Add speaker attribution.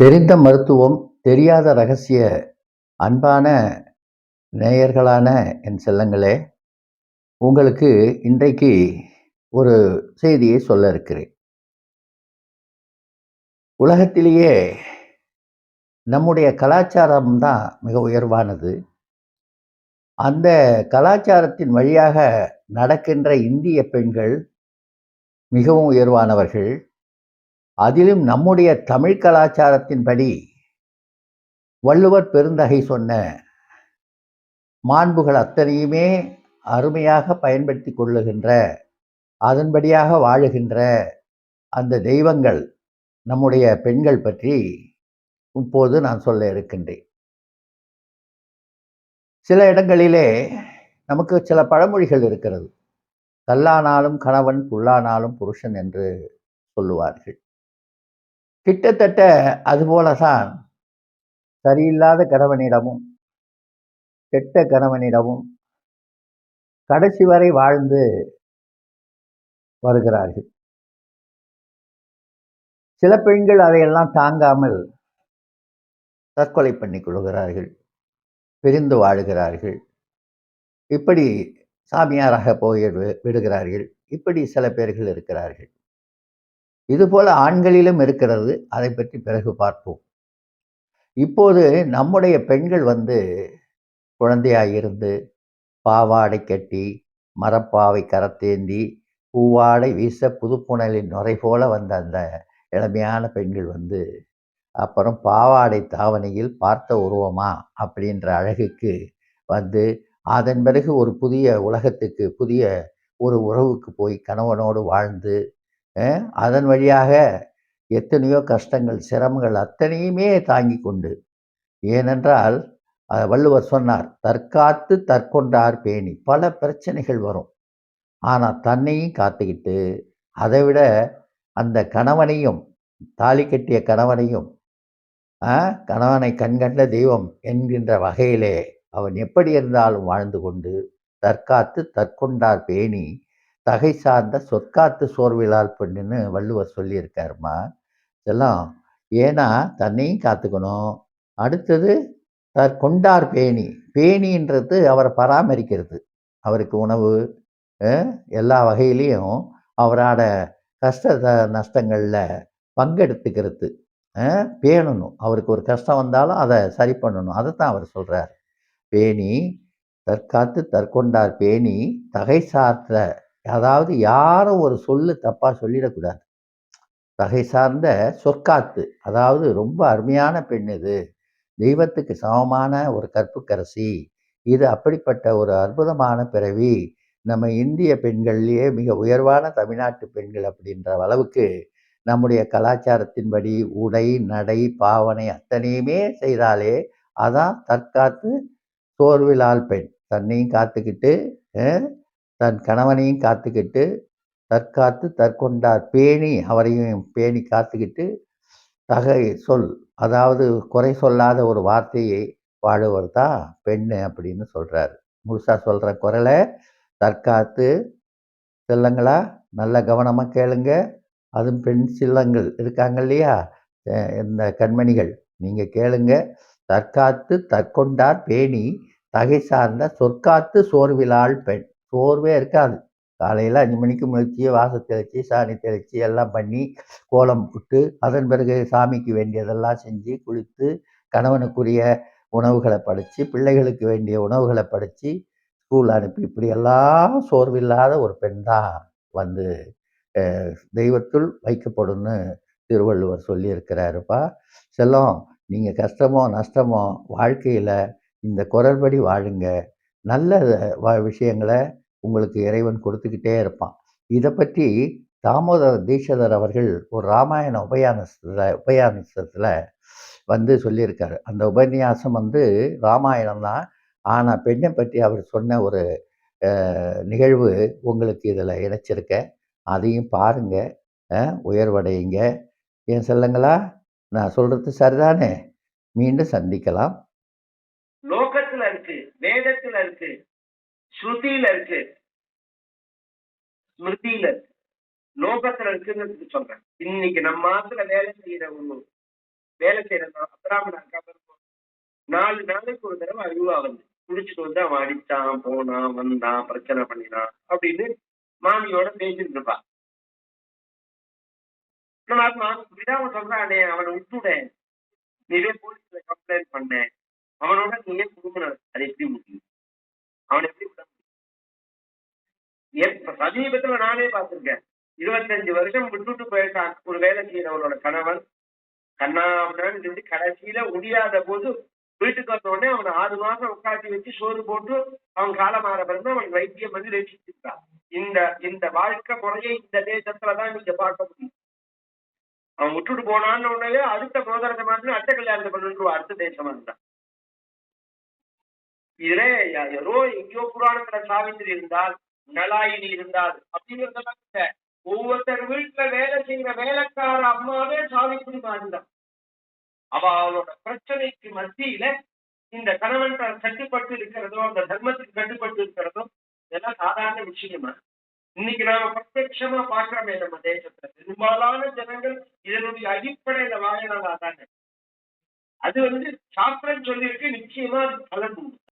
Speaker 1: தெரிந்த மருத்துவம் தெரியாத ரகசிய அன்பான நேயர்களான என் செல்லங்களே உங்களுக்கு இன்றைக்கு ஒரு செய்தியை சொல்ல இருக்கிறேன். உலகத்திலேயே நம்முடைய கலாச்சாரம் தான் மிக உயர்வானது. அந்த கலாச்சாரத்தின் வழியாக நடக்கின்ற இந்திய பெண்கள் மிகவும் உயர்வானவர்கள். அதிலும் நம்முடைய தமிழ் கலாச்சாரத்தின்படி வள்ளுவர் பெருந்தகை சொன்ன மாண்புகள் அத்தனையுமே அருமையாக பயன்படுத்தி கொள்ளுகின்ற அதன்படியாக வாழுகின்ற அந்த தெய்வங்கள் நம்முடைய பெண்கள் பற்றி இப்போது நான் சொல்ல இருக்கின்றேன். சில இடங்களிலே நமக்கு சில பழமொழிகள் இருக்கிறது. கல்லானாலும் கணவன் புல்லானாலும் புருஷன் என்று சொல்லுவார்கள். கிட்டத்தட்ட அதுபோல தான் சரியில்லாத கணவனிடமும் கெட்ட கணவனிடமும் கடைசி வரை வாழ்ந்து வருகிறார்கள். சில பெண்கள் அதையெல்லாம் தாங்காமல் தற்கொலை பண்ணி கொள்கிறார்கள் பிரிந்து வாழுகிறார்கள். இப்படி சாமியாராக போய் விடுகிறார்கள். இப்படி சில பேர்கள் இருக்கிறார்கள். இதுபோல ஆண்களிலும் இருக்கிறது. அதை பற்றி பிறகு பார்ப்போம். இப்போது நம்முடைய பெண்கள் வந்து குழந்தையாக இருந்து பாவாடை கட்டி மரப்பாவை கரத்தேந்தி பூவாடை வீச புதுப்புணலின் நுரை போல வந்த அந்த இளமையான பெண்கள் வந்து அப்புறம் பாவாடை தாவணியில் பார்த்த உருவமா? அப்படின்ற அழகுக்கு வந்து அதன் பிறகு ஒரு புதிய உலகத்துக்கு புதிய ஒரு உறவுக்கு போய் கணவனோடு வாழ்ந்து அதன் வழியாக எத்தனையோ கஷ்டங்கள் சிரமங்கள் அத்தனையுமே தாங்கி கொண்டு. ஏனென்றால் வள்ளுவர் சொன்னார் தற்காத்து தற்கொண்டார் பேணி. பல பிரச்சனைகள் வரும். ஆனால் தன்னையும் காத்துக்கிட்டு அதை விட அந்த கணவனையும் தாலி கட்டிய கணவனையும் கணவனை கண்கண்ட தெய்வம் என்கின்ற வகையிலே அவன் எப்படி இருந்தாலும் வாழ்ந்து கொண்டு தற்காத்து தற்கொண்டார் பேணி. தகை சார்ந்த சொற்காத்து சோர்விலால் பெண்ணுன்னு வள்ளுவர் சொல்லியிருக்காருமா? இதெல்லாம் ஏன்னா தன்னையும் காத்துக்கணும். அடுத்தது கொண்டார் பேணி. பேணின்றது அவரை பராமரிக்கிறது. அவருக்கு உணவு எல்லா வகையிலையும் அவரோட கஷ்ட நஷ்டங்களில் பங்கெடுத்துக்கிறது. பேணணும். அவருக்கு ஒரு கஷ்டம் வந்தாலும் அதை சரி பண்ணணும். அதை தான் அவர் சொல்கிறார் பேணி தற்காத்து தற்கொண்டார் பேணி தகை சார்ந்த அதாவது யாரும் ஒரு சொல்லு தப்பாக சொல்லிடக்கூடாது. தகை சார்ந்த சொற்காத்து அதாவது ரொம்ப அருமையான பெண் இது. தெய்வத்துக்கு சமமான ஒரு கற்புக்கரசி இது அப்படிப்பட்ட ஒரு அற்புதமான பிறவி. நம்ம இந்திய பெண்கள்லேயே மிக உயர்வான தமிழ்நாட்டு பெண்கள் அப்படின்ற அளவுக்கு நம்முடைய கலாச்சாரத்தின்படி உடை நடை பாவனை அத்தனையுமே செய்தாலே அதான் தற்காத்து சோர்விலால் பெண். தன்னையும் காத்துக்கிட்டு தன் கணவனையும் காத்துக்கிட்டு தற்காத்து தற்கொண்டார். பேணி அவரையும் பேணி காத்துக்கிட்டு தகை சொல் அதாவது குறை சொல்லாத ஒரு வார்த்தையை வாழுவர் தான் பெண்ணு அப்படின்னு சொல்கிறாரு முழுசாக சொல்கிற குரலை தற்காத்து செல்லங்களா நல்ல கவனமாக கேளுங்க. அதுவும் பெண் சில்லங்கள் இருக்காங்க இல்லையா? இந்த கண்மணிகள் நீங்கள் கேளுங்க. தற்காத்து தற்கொண்டார் பேணி தகை சார்ந்த சொற்காத்து சோர்விலாள் பெண். சோர்வே இருக்காது. காலையில் அஞ்சு மணிக்கு முழிச்சு வாசல் தெளித்து சாணி தெளித்து எல்லாம் பண்ணி கோலம் விட்டு அதன் பிறகு சாமிக்கு வேண்டியதெல்லாம் செஞ்சு குளித்து கணவனுக்குரிய உணவுகளை படித்து பிள்ளைகளுக்கு வேண்டிய உணவுகளை படித்து ஸ்கூல் அனுப்பி இப்படி எல்லாம் சோர்வில்லாத ஒரு பெண் தான் வந்து தெய்வத்துள் வைக்கப்படும்னு திருவள்ளுவர் சொல்லியிருக்கிறாருப்பா. செல்லம் நீங்கள் கஷ்டமோ நஷ்டமோ வாழ்க்கையில் இந்த குரல்படி வாழுங்க. நல்ல விஷயங்களை உங்களுக்கு இறைவன் கொடுத்துக்கிட்டே இருப்பான். இதை பற்றி தாமோதர தீட்சதர் அவர்கள் ஒரு ராமாயண உபயானத்தில் உபயானத்தில் வந்து சொல்லியிருக்காரு. அந்த உபன்யாசம் வந்து ராமாயணம் தான். ஆனால் பெண்ணை பற்றி அவர் சொன்ன ஒரு நிகழ்வு உங்களுக்கு இதில் இணைச்சிருக்கேன் அதையும் பாருங்க. உயர்வடையுங்க. ஏன் சொல்லுங்களா? நான் சொல்றது சரிதானே? மீண்டும் சந்திக்கலாம்.
Speaker 2: லோகத்துல இருக்கு வேதத்துல இருக்கு. ஸ்ருதியில இருக்கு. ஸ்மிருதியில இருக்கு. லோகத்துல இருக்குன்னு சொல்றேன். இன்னைக்கு நம்ம மாத்துல வேலை செய்யற ஒரு வேலை செய்யற அப்ராமண நாலு நாளைக்கு ஒரு தடவை அறிவா வந்து குடிச்சிட்டு வந்து அவன் அடிச்சான் போனான் வந்தான் பிரச்சனை பண்ணினான் அப்படின்னு மாமியோட பேசிட்டு இருப்பா. நம்ம அது விடாம சொல்றானே அவனை விட்டுட. நீவே போலீஸ்ல கம்ப்ளைண்ட் பண்ணேன் அவனோட நீயே குடும்பம் அது எப்படி முடியும்? அவனை எப்படி விட முடியும்? எப்ப சமீபத்துல நானே பார்த்திருக்கேன். இருபத்தஞ்சு வருஷம் விட்டுட்டு போயிருக்கான் ஒரு வேலை செய்யறவனோட கணவன். கண்ணாமன்னு சொல்லி கடைசியில முடியாத போது வீட்டுக்கு வந்த உடனே அவனை ஆறு மாசம் உட்காந்து வச்சு சோறு போட்டு அவன் காலமாற பிறந்து அவன் வைத்தியம் வந்து ரசிச்சிருக்கான் இந்த இந்த வாழ்க்கை முறையை இந்த தேசத்துலதான் நீங்க பார்க்க முடியும். அவன் விட்டுட்டு போனான்னு உடனே அடுத்த மோதிரத்தை மாதிரி அடுத்த கல்யாணத்தை பண்ணுவா அடுத்த தேசமா இருந்தான் இதுல யாரோ எங்கேயோ புராணத்துல சாவித்திரி இருந்தால் நலாயினி இருந்தால் அப்படின்னு இல்ல. ஒவ்வொருத்தர் வீட்டுல வேலை செய்யற வேலைக்கார அம்மாவே சாவித்திரி மாதிரிதான் அவ அவளோட பிரச்சனைக்கு மத்தியில இந்த கணவன் கட்டுப்பட்டு இருக்கிறதோ அந்த தர்மத்துக்கு கட்டுப்பட்டு இருக்கிறதோ இதெல்லாம் சாதாரண விஷயமா? இன்னைக்கு நாம பிரத்யட்சமா பாக்குறோமே நம்ம தேசத்துல. பெரும்பாலான ஜனங்கள் இதனுடைய அடிப்படையில வாழலாம் தானே அது வந்து சாஸ்திரம் சொல்லியிருக்கு நிச்சயமா அது பலன் உண்டு.